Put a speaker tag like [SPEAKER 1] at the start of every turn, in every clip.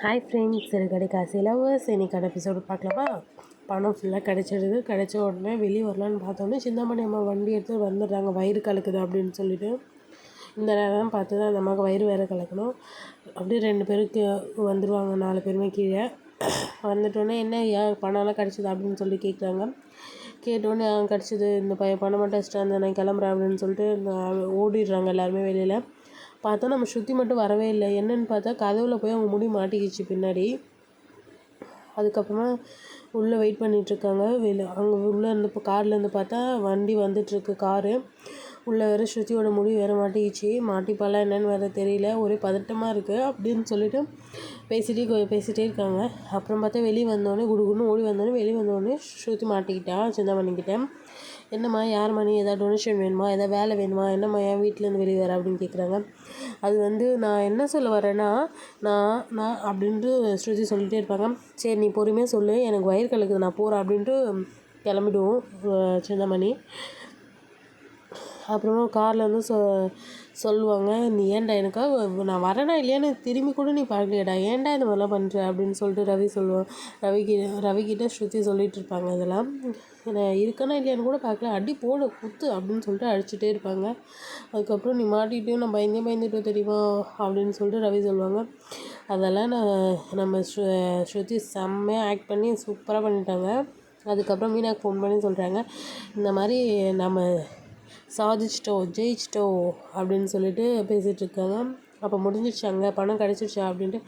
[SPEAKER 1] Hi friends சிறுகடை காசு lovers இன்றைக்கான episode பார்க்கலாமா? பணம் ஃபுல்லாக கிடச்சிடுது. கிடச்ச உடனே வெளியே வரலான்னு பார்த்தோன்னே சிந்தாமணி அம்மா வண்டி எடுத்து வந்துடுறாங்க. வயிறு கலக்குது அப்படின்னு சொல்லிட்டு. இந்த நேரம் பார்த்து தான் அந்த அம்மாவுக்கு வயிறு வேறு கலக்கணும். அப்படியே ரெண்டு பேருக்கு வந்துடுவாங்க நாலு பேருமே கீழே. வந்துட்டோன்னே என்ன ஏன் பணம்லாம் கிடச்சிது அப்படின்னு சொல்லி கேட்குறாங்க கேட்டோடனே கிடச்சிது. இந்த பையன் பணம் மட்டும் வச்சுட்டு அந்த நான் கிளம்புறேன் அப்படின்னு சொல்லிட்டு ஓடிடுறாங்க எல்லாருமே வெளியில். பார்த்தா நம்ம ஸ்ருதி மட்டும் வரவே இல்லை. என்னென்னு பார்த்தா கதவில் போய் அவங்க முடி மாட்டிக்கிச்சு பின்னாடி. அதுக்கப்புறமா உள்ளே வெயிட் பண்ணிகிட்ருக்காங்க வெளி அங்கே உள்ளே இருந்து இப்போ கார்லேருந்து பார்த்தா வண்டி வந்துட்டுருக்கு காரு உள்ளே வேறு ஸ்ருதியோட முடி வேறு மாட்டிக்கிச்சு. மாட்டிப்பாலாம் என்னென்னு வேறு தெரியல. ஒரே பதட்டமாக இருக்குது அப்படின்னு சொல்லிட்டு பேசிகிட்டே பேசிகிட்டே இருக்காங்க. அப்புறம் பார்த்தா வெளியே வந்தோடனே குடுகுன்னு ஓடி வந்தோடனே வெளியே வந்தோடனே ஸ்ருதி மாட்டிக்கிட்டா சிந்தாமணிக்கிட்ட என்னம்மா யார் மணி எதாவது டொனேஷன் வேணுமா? எதாவது வேலை வேணுமா? என்னம்மா என் வீட்டிலேருந்து வெளியே வர? அப்படின்னு கேட்குறாங்க அது வந்து நான் என்ன சொல்ல வரேன்னா நான் நான் அப்படின்ட்டு ஸ்ருதி சொல்லிகிட்டே இருப்பாங்க. சரி நீ பொறுமையாக சொல்லு. எனக்கு வயிறு கலக்குது நான் போகிறேன் அப்படின்ட்டு கிளம்பிடுவோம் சின்னமணி. அப்புறமா கார்லேருந்து சொ சொல்லுவாங்க நீ ஏன்டா எனக்காக நான் வரேனா இல்லையான்னு திரும்பி கூட நீ பார்க்கலையடா ஏன்டா இந்த மாதிரிலாம் பண்ணுற அப்படின்னு சொல்லிட்டு ரவி சொல்லுவான். ரவிக்கு ரவிக்கிட்ட ஸ்ருதி சொல்லிகிட்டு இருப்பாங்க இதெல்லாம். நான் இருக்கனா இல்லையான்னு கூட பார்க்கல அடி போடு குத்து அப்படின்னு சொல்லிட்டு அடிச்சுட்டே இருப்பாங்க. அதுக்கப்புறம் நீ மாட்டிகிட்டே நான் பயந்தே பயந்துட்டோம் தெரியுமா அப்படின்னு சொல்லிட்டு ரவி சொல்லுவாங்க. அதெல்லாம் நான் நம்ம ஸ்ரு ஸ்ருதி செம்மையாக ஆக்ட் பண்ணி சூப்பராக பண்ணிட்டாங்க. அதுக்கப்புறம் மீனாக்கு ஃபோன் பண்ணி சொல்கிறாங்க இந்த மாதிரி நம்ம சாதிச்சிட்டோம் ஜெயிச்சிட்டோம் அப்படின்னு சொல்லிட்டு பேசிகிட்ருக்காங்க அப்போ முடிஞ்சிடுச்சாங்க பணம் கிடச்சிருச்சா அப்படின்ட்டு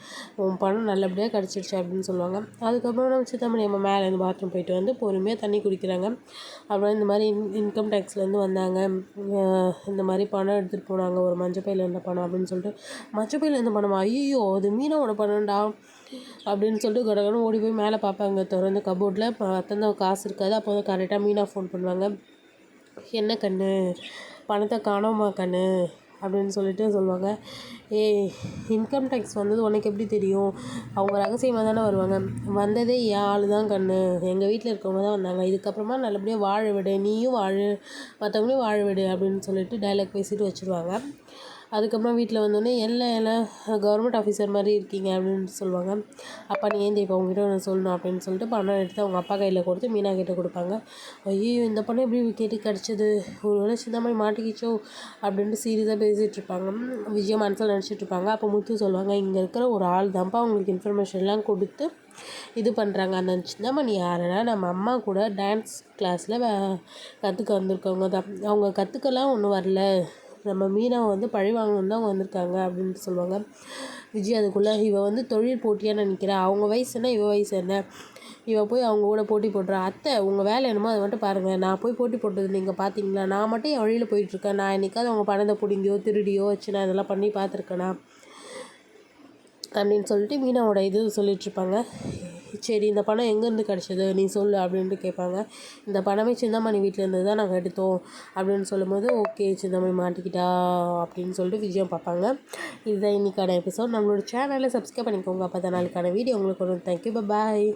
[SPEAKER 1] உன் பணம் நல்லபடியாக கிடச்சிருச்சா அப்படின்னு சொல்லுவாங்க. அதுக்கப்புறம் நம்ம சித்தமணி அம்மா மேலே இருந்து பாத்ரூம் போயிட்டு வந்து பொறுமையாக தண்ணி குடிக்கிறாங்க. அப்புறம் இந்த மாதிரி இன் இன்கம் டேக்ஸ்லேருந்து வந்தாங்க. இந்த மாதிரி பணம் எடுத்துகிட்டு போனாங்க. ஒரு மஞ்சப்பையில் இருந்த பணம் அப்படின்னு சொல்லிட்டு மஞ்சப்பையில் இருந்த பணம்? ஐயோ அது மீனோட பணம்டா அப்படின்னு சொல்லிட்டு கடகடன்னு ஓடி போய் மேலே பார்ப்பாங்க. திறந்து கபோர்டில் பத்தந்த காசு இருக்காது. அப்போ வந்து கரெக்டாக மீனாக ஃபோன் பண்ணுவாங்க. என்ன கண்ணு? பணத்தை காணோமா கண்ணு? அப்படின்னு சொல்லிட்டு சொல்லுவாங்க. ஏய் இன்கம் டேக்ஸ் வந்தது உனக்கு எப்படி தெரியும்? அவங்க ரகசியமாக தானே வருவாங்க. வந்ததே என் ஆள் தான் கண்ணு. எங்கள் வீட்டில் இருக்கவங்க தான் வந்தாங்க. இதுக்கப்புறமா நல்லபடியாக வாழ விடு. நீயும் வாழு. மற்றவங்களையும் வாழ விடு அப்படின்னு சொல்லிட்டு டைலாக் பேசிட்டு வச்சுருவாங்க. அதுக்கப்புறம் வீட்டில் வந்தோடனே எல்லாம் எல்லாம் கவர்மெண்ட் ஆஃபீஸர் மாதிரி இருக்கீங்க அப்படின்னு சொல்லுவாங்க. அப்பா நீ ஏன் இப்போ உங்ககிட்ட ஒன்று சொல்லணும் அப்படின்னு சொல்லிட்டு பணம் எடுத்து அவங்க அப்பா கையில் கொடுத்து மீனா கிட்டே கொடுப்பாங்க. ஐயோ இந்த பணம் எப்படி கேட்டு கிடச்சிது? ஒரு வேளை சின்னம்மாய் மாட்டிக்கிச்சோ? அப்படின்ட்டு சீரியஸாக பேசிகிட்டு இருப்பாங்க. விஜய் மனசில் நினச்சிட்டு இருப்பாங்க. அப்போ முத்து சொல்லுவாங்க இங்கே இருக்கிற ஒரு ஆள் தான்ப்பா அவங்களுக்கு இன்ஃபர்மேஷன்லாம் கொடுத்து இது பண்ணுறாங்க அந்த சின்னமணி யாருன்னா நம்ம அம்மா கூட டான்ஸ் கிளாஸில் கற்றுக்க வந்திருக்கவங்க தான். அவங்க கற்றுக்கலாம் ஒன்றும் வரல. நம்ம மீனவை வந்து பழி வாங்கணும்னு தான் வந்திருக்காங்க அப்படின்னு சொல்லுவாங்க. விஜய் அதுக்குள்ளே இவள் வந்து தொழில் போட்டியாக நினைக்கிறா. அவங்க வயசு என்ன? இவள் வயசு என்ன? இவள் போய் அவங்க கூட போட்டி போடுறா. அத்தை உங்கள் வேலை என்னமோ அதை மட்டும் பாருங்கள் நான் போய் போட்டி போட்டது நீங்கள் பார்த்தீங்களா நான் மட்டும் என் வழியில் போயிட்டுருக்கேன் நான் என்னைக்காவது அவங்க பணத்தை பிடிங்கியோ திருடியோ வச்சு நான் இதெல்லாம் பண்ணி பார்த்துருக்கேனா அப்படின்னு சொல்லிட்டு மீனாவோட இது சொல்லிகிட்ருப்பாங்க சரி இந்த பணம் எங்கேருந்து கிடச்சிது? நீ சொல்லு அப்படின்ட்டு கேட்பாங்க. இந்த பணமே சிந்தாமணி வீட்டிலேருந்து தான் நாங்கள் எடுத்தோம் அப்படின்னு சொல்லும்போது ஓகே சிந்தாமணி மாட்டிக்கிட்டா? அப்படின்னு சொல்லிட்டு விஜயம் பார்ப்பாங்க. இதுதான் இன்றைக்கான எபிசோட் நம்மளோட சேனலை சப்ஸ்கிரைப் பண்ணிக்கோங்க. அப்போ தான் நாளைக்கான வீடியோ உங்களுக்கு வரும். Thank you bye